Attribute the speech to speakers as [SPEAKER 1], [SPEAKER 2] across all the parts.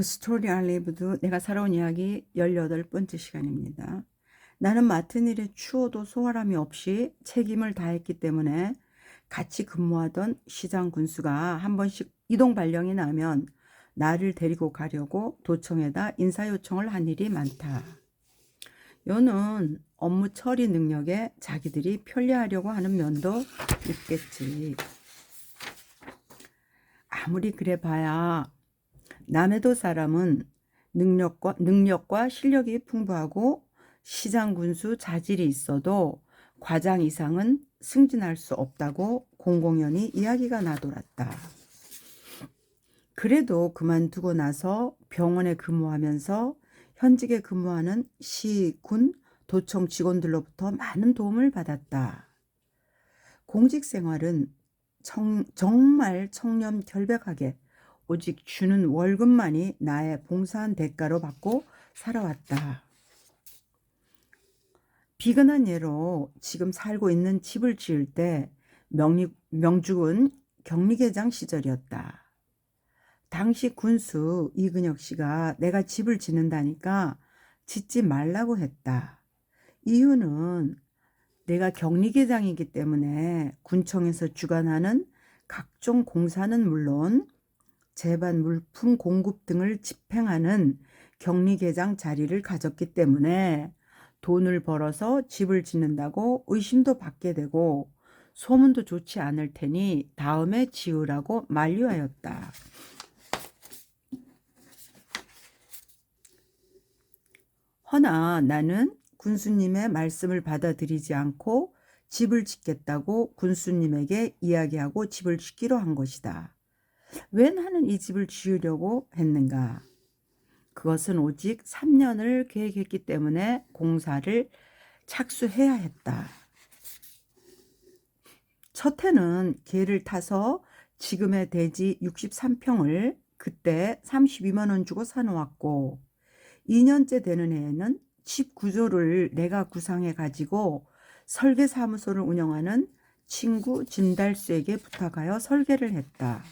[SPEAKER 1] Story I Lived 내가 살아온 이야기 18번째 시간입니다. 나는 맡은 일에 추워도 소홀함이 없이 책임을 다했기 때문에 같이 근무하던 시장 군수가 한 번씩 이동 발령이 나면 나를 데리고 가려고 도청에다 인사 요청을 한 일이 많다. 요는 업무 처리 능력에 자기들이 편리하려고 하는 면도 있겠지. 아무리 그래 봐야 남해도 사람은 능력과, 능력과 실력이 풍부하고 시장 군수 자질이 있어도 과장 이상은 승진할 수 없다고 공공연히 이야기가 나돌았다. 그래도 그만두고 나서 병원에 근무하면서 현직에 근무하는 시, 군, 도청 직원들로부터 많은 도움을 받았다. 공직 생활은 청, 정말 청렴 결백하게 오직 주는 월급만이 나의 봉사한 대가로 받고 살아왔다. 비근한 예로 지금 살고 있는 집을 지을 때 명리, 명죽은 격리계장 시절이었다. 당시 군수 이근혁 씨가 내가 집을 짓는다니까 짓지 말라고 했다. 이유는 내가 격리계장이기 때문에 군청에서 주관하는 각종 공사는 물론 재반 물품 공급 등을 집행하는 격리계장 자리를 가졌기 때문에 돈을 벌어서 집을 짓는다고 의심도 받게 되고 소문도 좋지 않을 테니 다음에 지으라고 만류하였다. 허나 나는 군수님의 말씀을 받아들이지 않고 집을 짓겠다고 군수님에게 이야기하고 집을 짓기로 한 것이다. 왜 나는 이 집을 지으려고 했는가? 그것은 오직 3년을 계획했기 때문에 공사를 착수해야 했다. 첫 해는 개를 타서 지금의 대지 63평을 그때 32만 원 주고 사놓았고 2년째 되는 해에는 집 구조를 내가 구상해 가지고 설계 사무소를 운영하는 친구 진달수에게 부탁하여 설계를 했다.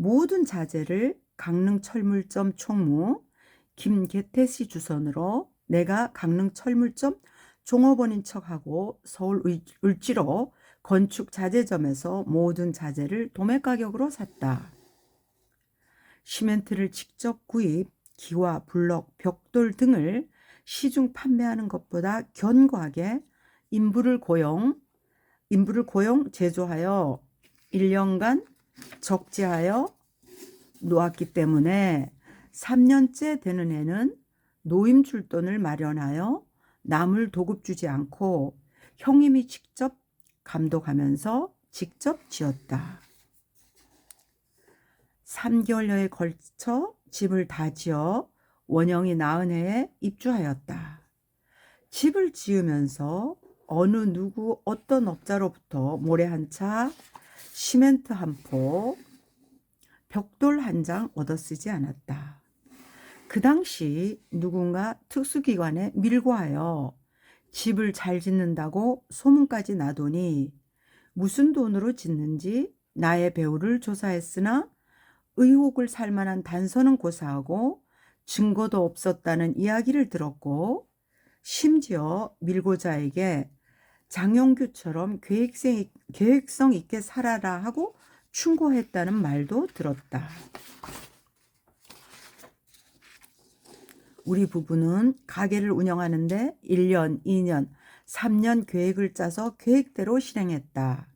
[SPEAKER 1] 모든 자재를 강릉 철물점 총무 김계태 씨 주선으로 내가 강릉 철물점 종업원인 척하고 서울 을지로 건축 자재점에서 모든 자재를 도매 가격으로 샀다. 시멘트를 직접 구입, 기와, 블럭, 벽돌 등을 시중 판매하는 것보다 견고하게 인부를 고용, 인부를 고용 제조하여 1년간 적재하여 놓았기 때문에 3년째 되는 해는 노임 출돈을 마련하여 남을 도급 주지 않고 형님이 직접 감독하면서 직접 지었다. 3개월여에 걸쳐 집을 다 지어 원영이 나은 해에 입주하였다. 집을 지으면서 어느 누구 어떤 업자로부터 모래 한 차, 시멘트 한 포, 벽돌 한 장 얻어 쓰지 않았다. 그 당시 누군가 특수기관에 밀고 하여 집을 잘 짓는다고 소문까지 나더니 무슨 돈으로 짓는지 나의 배우를 조사했으나 의혹을 살 만한 단서는 고사하고 증거도 없었다는 이야기를 들었고 심지어 밀고자에게 장용규처럼 계획성, 계획성 있게 살아라 하고 충고했다는 말도 들었다. 우리 부부는 가게를 운영하는데 1년, 2년, 3년 계획을 짜서 계획대로 실행했다.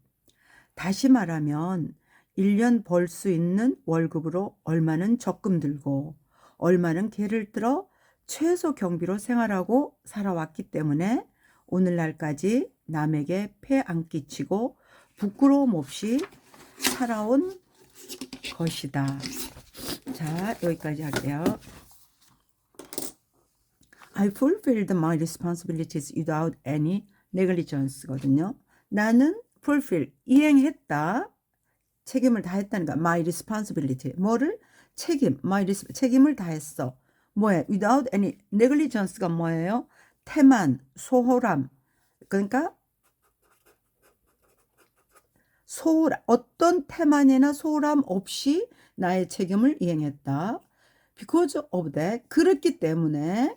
[SPEAKER 1] 다시 말하면 1년 벌 수 있는 월급으로 얼마는 적금 들고 얼마는 개를 들어 최소 경비로 생활하고 살아왔기 때문에 오늘날까지 남에게 폐 안 끼치고 부끄러움 없이 살아온 것이다. 자, 여기까지 할게요. I fulfilled my responsibilities without any negligence거든요. 나는 fulfill, 이행했다. 책임을 다했다는 거. my responsibility. 뭐를? 책임, my 책임을 다했어. 뭐에? without any negligence가 뭐예요? 태만, 소홀함. 그러니까 소홀 어떤 태만이나 소홀함 없이 나의 책임을 이행했다. Because of that, 그렇기 때문에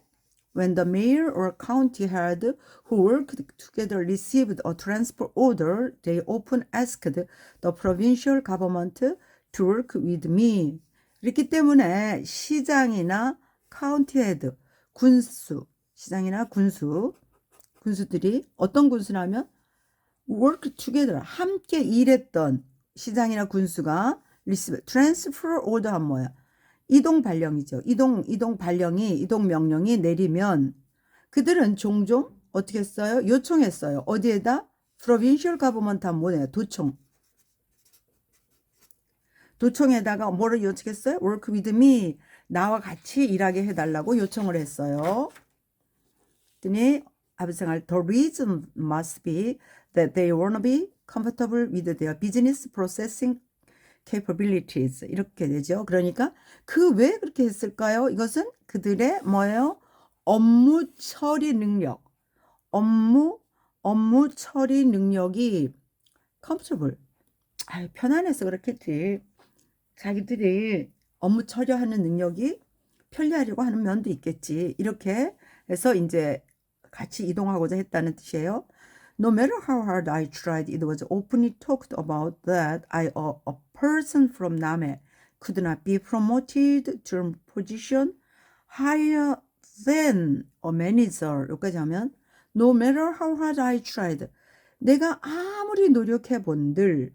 [SPEAKER 1] when the mayor or county head who worked together received a transfer order, they often asked the provincial government to work with me. 그렇기 때문에 시장이나 카운티 헤드, 군수, 시장이나 군수, 군수들이 어떤 군수라면 work together 함께 일했던 시장이나 군수가 receive transfer order 한 뭐야? 이동 발령이죠. 이동 이동 발령이 이동 명령이 내리면 그들은 종종 어떻게 했어요? 요청했어요. 어디에다? provincial government 한 뭐예요? 도청. 도청에다가 뭐를 요청했어요? work with me. 나와 같이 일하게 해달라고 요청을 했어요. 그랬더니 아버지생활 the reason must be that they wanna be comfortable with their business processing capabilities 이렇게 되죠. 그러니까 그 왜 그렇게 했을까요? 이것은 그들의 뭐예요? 업무 처리 능력, 업무 업무 처리 능력이 comfortable, 아 편안해서 그렇겠지. 자기들이 업무 처리하는 능력이 편리하려고 하는 면도 있겠지. 이렇게 해서 이제 같이 이동하고자 했다는 뜻이에요. No matter how hard I tried, it was openly talked about that I, a, person from Name, could not be promoted to a position higher than a manager. 여기까지 하면 No matter how hard I tried, 내가 아무리 노력해 본들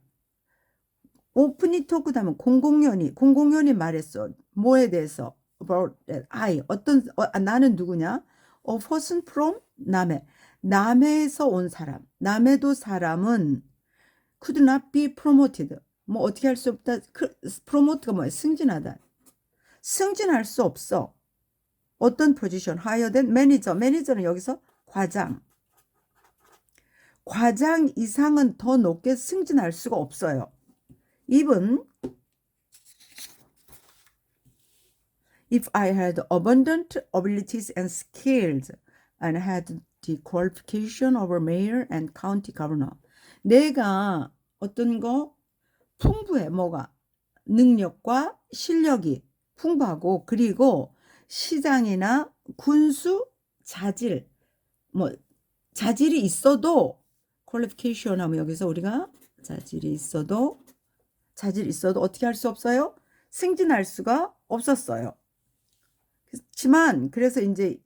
[SPEAKER 1] 오픈이 토크 하면 공공연히 공공연히 말했어. 뭐에 대해서? about I 어떤 어, 아, 나는 누구냐? A person from 남해. 남해에서 온 사람. 남해도 사람은 could not be promoted. 뭐 어떻게 할 수 없다. 그, promote가 뭐야? 승진하다. 승진할 수 없어. 어떤 포지션? higher than manager. 매니저는 여기서 과장. 과장 이상은 더 높게 승진할 수가 없어요. even if I had abundant abilities and skills and had the qualification of a mayor and county governor. 내가 어떤 거 풍부해 뭐가 능력과 실력이 풍부하고 그리고 시장이나 군수 자질 뭐 자질이 있어도 qualification 하면 여기서 우리가 자질이 있어도 자질 있어도 어떻게 할 수 없어요? 승진할 수가 없었어요. 그렇지만 그래서 이제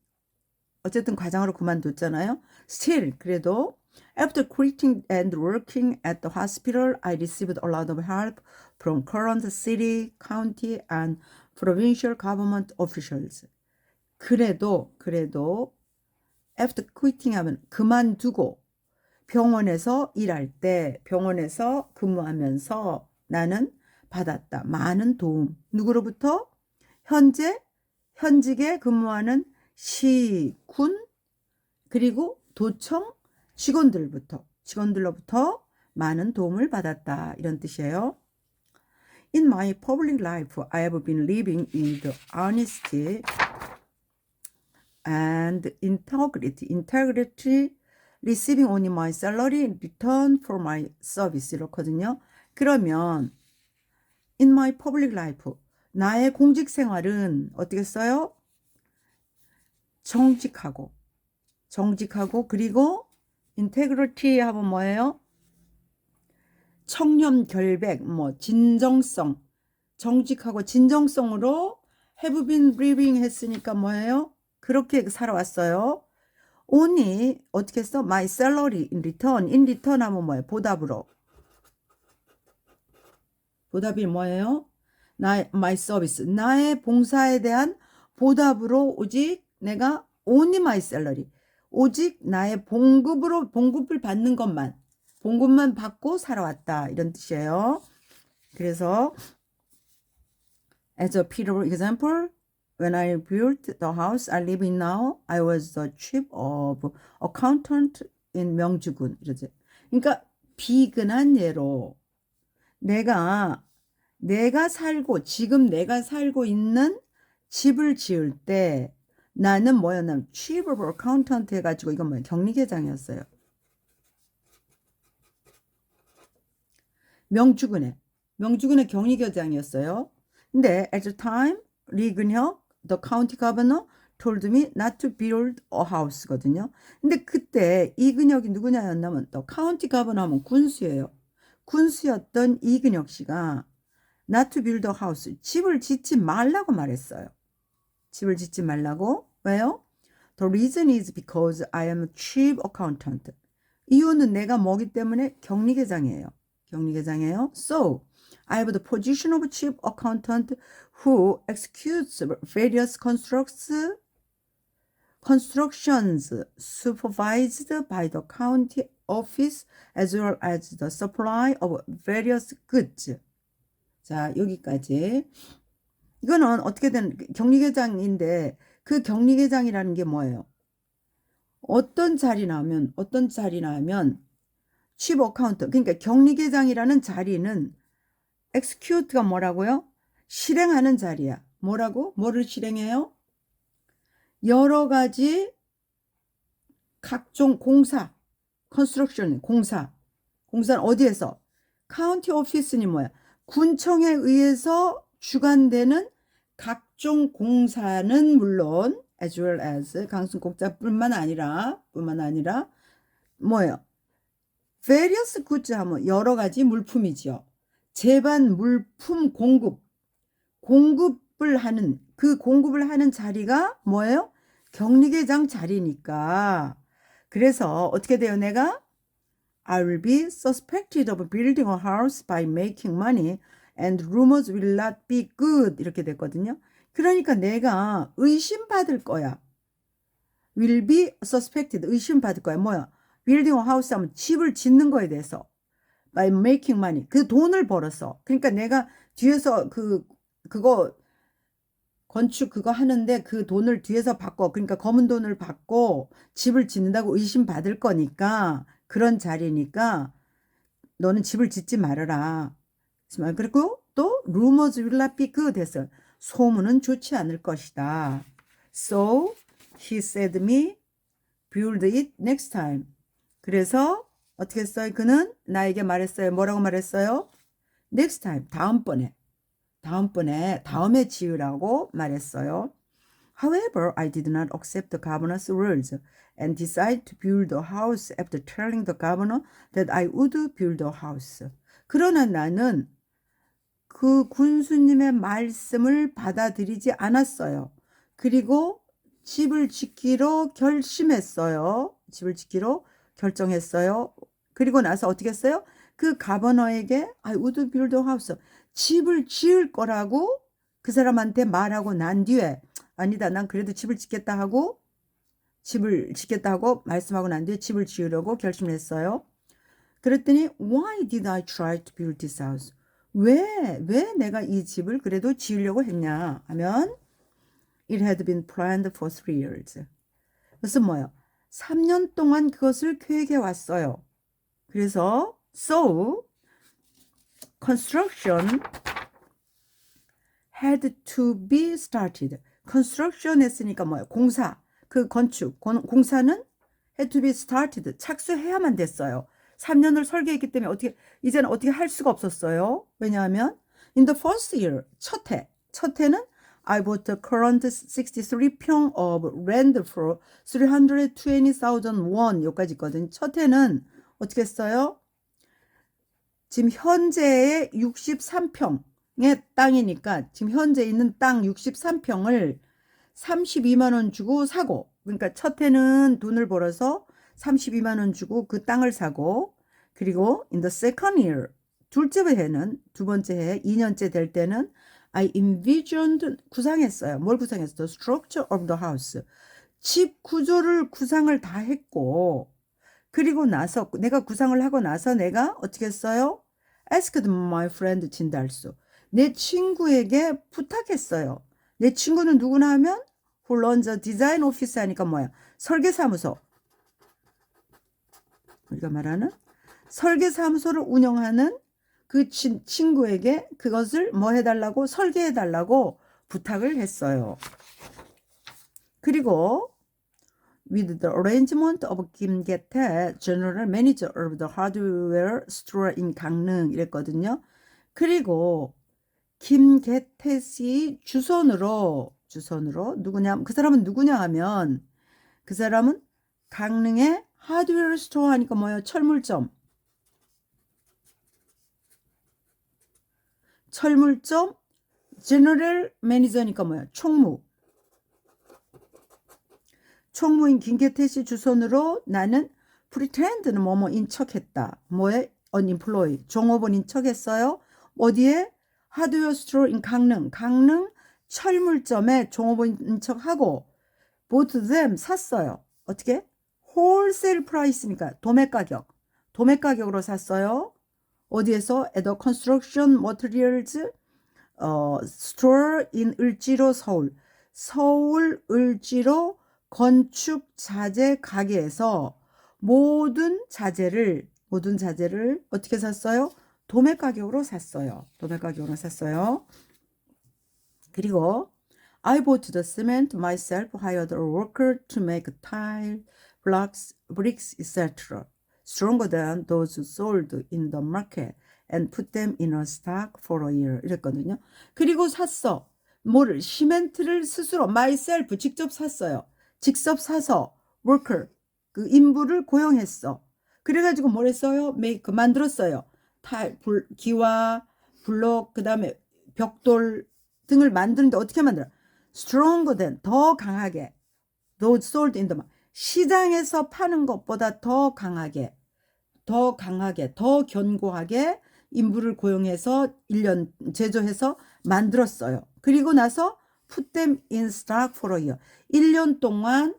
[SPEAKER 1] 어쨌든 과장으로 그만뒀잖아요. Still 그래도 after quitting and working at the hospital, I received a lot of help from current city, county, and provincial government officials. 그래도 그래도 after quitting 하면 그만두고 병원에서 일할 때 병원에서 근무하면서 나는 받았다. 많은 도움. 누구로부터? 현재 현직에 근무하는 시, 군, 그리고 도청 직원들부터, 직원들로부터 많은 도움을 받았다. 이런 뜻이에요. In my public life, I have been living in the honesty and integrity. Integrity, receiving only my salary in return for my service. 이렇거든요. 그러면 in my public life 나의 공직 생활은 어떻게 써요? 정직하고 정직하고 그리고 integrity 하면 뭐예요? 청렴 결백 뭐 진정성 정직하고 진정성으로 have been living 했으니까 뭐예요? 그렇게 살아왔어요. only 어떻게 써? my salary in return in return 하면 뭐예요? 보답으로 보답이 뭐예요? 나의 my service 나의 봉사에 대한 보답으로 오직 내가 only my salary 오직 나의 봉급으로 봉급을 받는 것만 봉급만 받고 살아왔다 이런 뜻이에요. 그래서 as a pitiful example when I built the house I live in now I was the chief of accountant in 명주군 이러지. 그러니까 비근한 예로 내가 내가 살고 지금 내가 살고 있는 집을 지을 때 나는 뭐였냐면 of accountant 해가지고 이건 뭐야 격리계장이었어요. 명주군에 명주군의 격리계장이었어요. 근데 at the time 리근혁 the county governor told me not to build a house거든요. 근데 그때 이근혁이 누구냐였냐면 또 county governor 하면 군수예요. 군수였던 이근혁 씨가 not to build a house 집을 짓지 말라고 말했어요. 집을 짓지 말라고 왜요? The reason is because I am a chief accountant. 이유는 내가 뭐기 때문에 격리계장이에요. 격리계장이에요. So, I have the position of chief accountant who executes various constructs, constructions supervised by the county office as well as the supply of various goods. 자, 여기까지. 이거는 어떻게든 격리계장인데 그 격리계장이라는 게 뭐예요? 어떤 자리나 하면 어떤 자리나 하면 칩 어카운트 그러니까 격리계장이라는 자리는 execute가 뭐라고요? 실행하는 자리야. 뭐라고? 뭐를 실행해요? 여러 가지 각종 공사, 컨스트럭션, 공사. 공사는 어디에서? 카운티 오피스니 뭐야? 군청에 의해서 주관되는 각종 공사는 물론 as well as 강순국자뿐만 아니라 뿐만 아니라 뭐예요? various goods 하면 여러 가지 물품이지요. 제반 물품 공급 공급을 하는 그 공급을 하는 자리가 뭐예요? 격리계장 자리니까 그래서 어떻게 돼요 내가 I will be suspected of building a house by making money and rumors will not be good 이렇게 됐거든요. 그러니까 내가 의심받을 거야. will be suspected 의심받을 거야. 뭐야? building a house 하면 집을 짓는 거에 대해서 by making money 그 돈을 벌어서 그러니까 내가 뒤에서 그 그거 건축 그거 하는데 그 돈을 뒤에서 받고 그러니까 검은 돈을 받고 집을 짓는다고 의심 받을 거니까 그런 자리니까 너는 집을 짓지 말아라. 그리고 또 rumors will not be good 했어요. 소문은 좋지 않을 것이다. So he said me build it next time. 그래서 어떻게 했어요? 그는 나에게 말했어요. 뭐라고 말했어요? next time. 다음번에. 다음번에 다음에 지으라고 말했어요. However, I did not accept the governor's words and decided to build a house after telling the governor that I would build a house. 그러나 나는 그 군수님의 말씀을 받아들이지 않았어요. 그리고 집을 짓기로 결심했어요. 집을 짓기로 결정했어요. 그리고 나서 어떻게 했어요? 그 가버너에게 would build a house. 집을 지을 거라고 그 사람한테 말하고 난 뒤에 아니다. 난 그래도 집을 짓겠다 하고 집을 짓겠다 하고 말씀하고 난 뒤에 집을 지으려고 결심을 했어요. 그랬더니 why did I try to build this house? 왜, 왜 내가 이 집을 그래도 지으려고 했냐 하면 it had been planned for three years. 그래서 뭐요? 3년 동안 그것을 계획해 왔어요. 그래서 so construction had to be started. construction 했으니까 뭐예요? 공사. 그 건축, 공사는 had to be started. 착수해야만 됐어요. 3년을 설계했기 때문에 어떻게 이제는 어떻게 할 수가 없었어요. 왜냐하면 in the first year 첫 해, 첫 해는 I bought the current 63평 of land for 320,000 won 여기까지 있거든요. 첫 해는 어떻게 했어요? 지금 현재의 63평의 땅이니까 지금 현재 있는 땅 63평을 32만 원 주고 사고 그러니까 첫 해는 돈을 벌어서 32만 원 주고 그 땅을 사고 그리고 in the second year 둘째 해는 두 번째 해 2년째 될 때는 I envisioned 구상했어요. 뭘 구상했어? The structure of the house. 집 구조를 구상을 다 했고 그리고 나서 내가 구상을 하고 나서 내가 어떻게 했어요? Asked my friend 진달수. 내 친구에게 부탁했어요. 내 친구는 누구나 하면 a design office 하니까 뭐야? 설계사무소. 우리가 말하는 설계사무소를 운영하는 그 친, 친구에게 그것을 뭐 해달라고 설계해달라고 부탁을 했어요. 그리고 with the arrangement of 김계태, general manager of the hardware store in 강릉 이랬거든요. 그리고 김계태 씨 주선으로 주선으로 누구냐 그 사람은 누구냐 하면 그 사람은 강릉의 하드웨어 스토어 하니까 뭐예요 철물점 철물점 제너럴 매니저니까 뭐야? 총무. 총무인 김계태 씨 주선으로 나는 프리트렌드는 뭐뭐인 척했다. 뭐에 언임플로이 종업원인 척했어요. 어디에? 하드웨어 스토어인 강릉. 강릉 철물점에 종업원인 척하고 보트 them 샀어요. 어떻게? 홀세일 프라이스니까 도매 가격. 도매 가격으로 샀어요 어디에서 at the construction materials 어, store in 을지로 서울 서울 을지로 건축 자재 가게에서 모든 자재를 모든 자재를 어떻게 샀어요? 도매 가격으로 샀어요. 도매 가격으로 샀어요. 그리고 I bought the cement myself, hired a worker to make tile, blocks, bricks, etc. stronger than those sold in the market and put them in a stock for a year. 이랬거든요. 그리고 샀어. 뭐를 시멘트를 스스로 myself 직접 샀어요. 직접 사서 worker 그 인부를 고용했어. 그래가지고 뭘 했어요? 메이크 만들었어요. 탈, 불, 기와, 블록, 그 다음에 벽돌 등을 만드는데 어떻게 만들어? stronger than 더 강하게 those sold in the market 시장에서 파는 것보다 더 강하게, 더 강하게, 더 견고하게 인부를 고용해서 1년 제조해서 만들었어요. 그리고 나서 put them in stock for a year. 1년 동안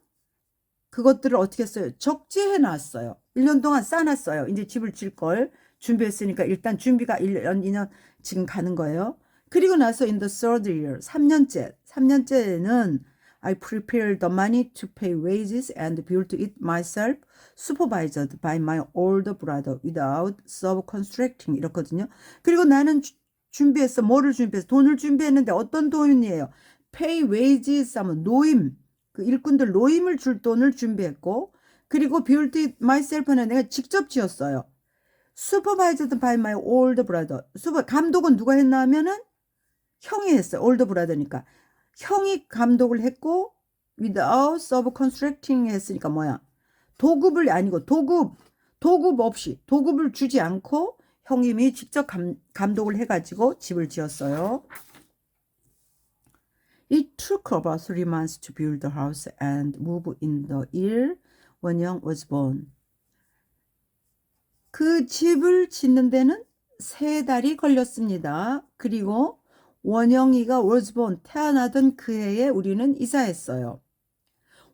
[SPEAKER 1] 그것들을 어떻게 했어요? 적재해 놨어요. 1년 동안 싸놨어요. 이제 집을 질 걸 준비했으니까 일단 준비가 1년, 2년 지금 가는 거예요. 그리고 나서 in the third year, 3년째, 3년째는 I prepared the money to pay wages and built it myself, supervised by my older brother without subcontracting 이렇거든요. 그리고 나는 주- 준비했어. 뭐를 준비했어? 돈을 준비했는데 어떤 돈이에요? pay wages 하면 노임, 그 일꾼들 노임을 줄 돈을 준비했고, 그리고 built it myself는 내가 직접 지었어요. supervised by my older brother. 감독은 누가 했나 하면은 형이 했어요. older brother니까. 형이 감독을 했고 without subcontracting 했으니까 뭐야? 도급을 아니고 도급 도급 없이 도급을 주지 않고 형님이 직접 감, 감독을 해가지고 집을 지었어요. It took about three months to build the house and move in the year 원영 was born. 그 집을 짓는 데는 세 달이 걸렸습니다. 그리고 원영이가 born 태어나던 그 해에 우리는 이사했어요.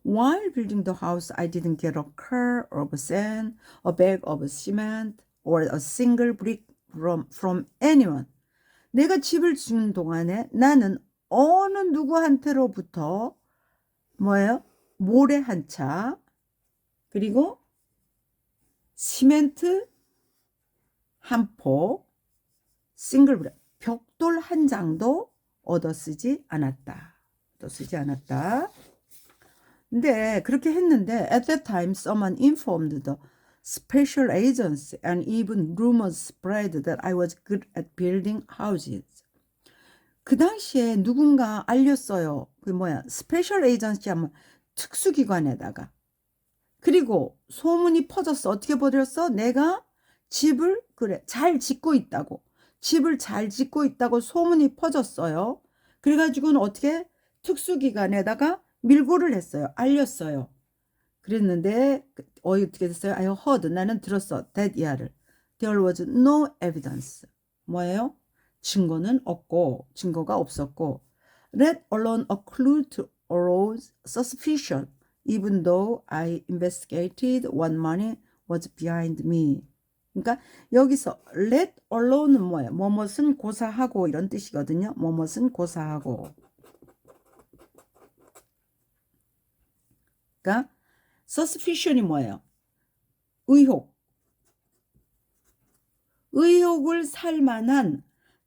[SPEAKER 1] While building the house, I didn't get a car of sand, a bag of cement, or a single brick from, from anyone. 내가 집을 짓는 동안에 나는 어느 누구한테로부터 뭐예요? 모래 한 차, 그리고 시멘트 한 포, 싱글 브레 벽돌 한 장도 얻어 쓰지 않았다. 얻어 쓰지 않았다. 근데 그렇게 했는데 at that time someone informed the special agents and even rumors spread that I was good at building houses. 그 당시에 누군가 알렸어요. 그 뭐야 스페셜 에이전시 하면 특수기관에다가 그리고 소문이 퍼졌어. 어떻게 퍼졌어? 내가 집을 그래 잘 짓고 있다고 집을 잘 짓고 있다고 소문이 퍼졌어요. 그래가지고는 어떻게 특수기관에다가 밀고를 했어요. 알렸어요. 그랬는데 어 어떻게 됐어요? I heard 나는 들었어. that 이하를 there was no evidence 뭐예요? 증거는 없고 증거가 없었고 let alone a clue to arouse suspicion even though I investigated what money was behind me. 그러니까 여기서 let alone은 뭐예요? 뭐뭇은 고사하고 이런 뜻이거든요. 뭐뭇은 고사하고. 그러니까 suspicion이 뭐예요? 의혹. 의혹을 살 만한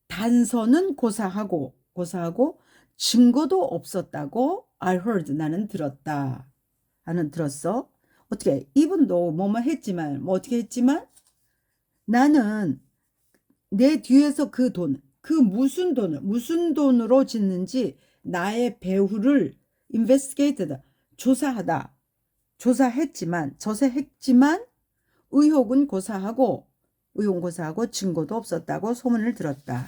[SPEAKER 1] 단서는 고사하고 고사하고 증거도 없었다고 I heard 나는 들었다. 나는 들었어. 어떻게 이분도 뭐뭐 했지만 뭐 어떻게 했지만 나는 내 뒤에서 그 돈, 그 무슨 돈을 무슨 돈으로 짓는지 나의 배후를 investigated 조사하다 조사했지만 조사했지만 의혹은 고사하고 의혹 고사하고 증거도 없었다고 소문을 들었다.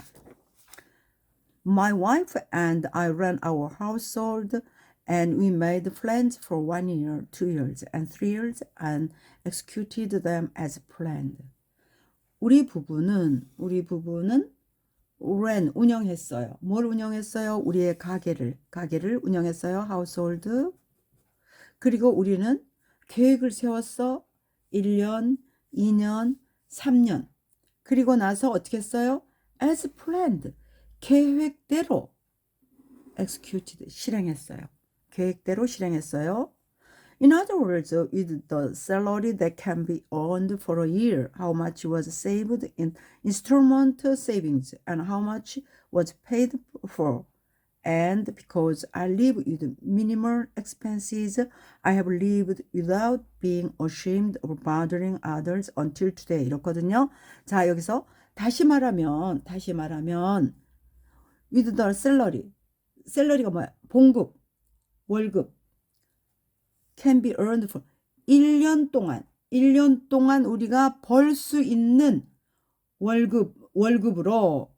[SPEAKER 1] My wife and I ran our household and we made plans for one year, two years, and three years and executed them as planned. 우리 부부는 우리 부부는 ran 운영했어요. 뭘 운영했어요? 우리의 가게를 가게를 운영했어요. household. 그리고 우리는 계획을 세웠어. 1년, 2년, 3년. 그리고 나서 어떻게 했어요? as planned. 계획대로 executed 실행했어요. 계획대로 실행했어요. In other words, with the salary that can be earned for a year, how much was saved in installment savings and how much was paid for. And because I live with minimal expenses, I have lived without being ashamed of bothering others until today. 이렇거든요. 자, 여기서 다시 말하면, 다시 말하면, with the salary. 셀러리가 뭐야? 봉급, 월급. Can be earned for 1년 동안 1년 동안 우리가 벌 수 있는 월급 월급으로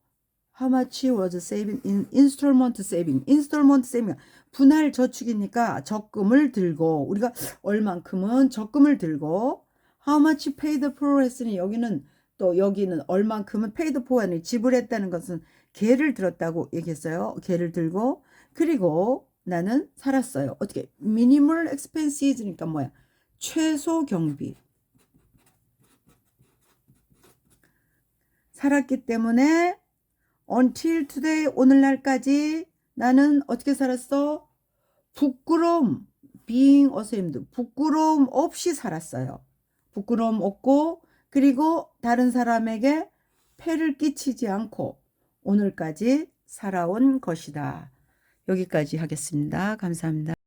[SPEAKER 1] how much was saving in installment saving installment saving 분할 저축이니까 적금을 들고 우리가 얼만큼은 적금을 들고 how much paid for 했으니 여기는 또 여기는 얼만큼은 paid for니 지불했다는 것은 개를 들었다고 얘기했어요. 개를 들고 그리고 나는 살았어요. 어떻게? minimal expenses니까 뭐야? 최소 경비. 살았기 때문에 until today 오늘날까지 나는 어떻게 살았어? 부끄러움 being ashamed 부끄러움 없이 살았어요. 부끄러움 없고 그리고 다른 사람에게 폐를 끼치지 않고 오늘까지 살아온 것이다. 여기까지 하겠습니다. 감사합니다.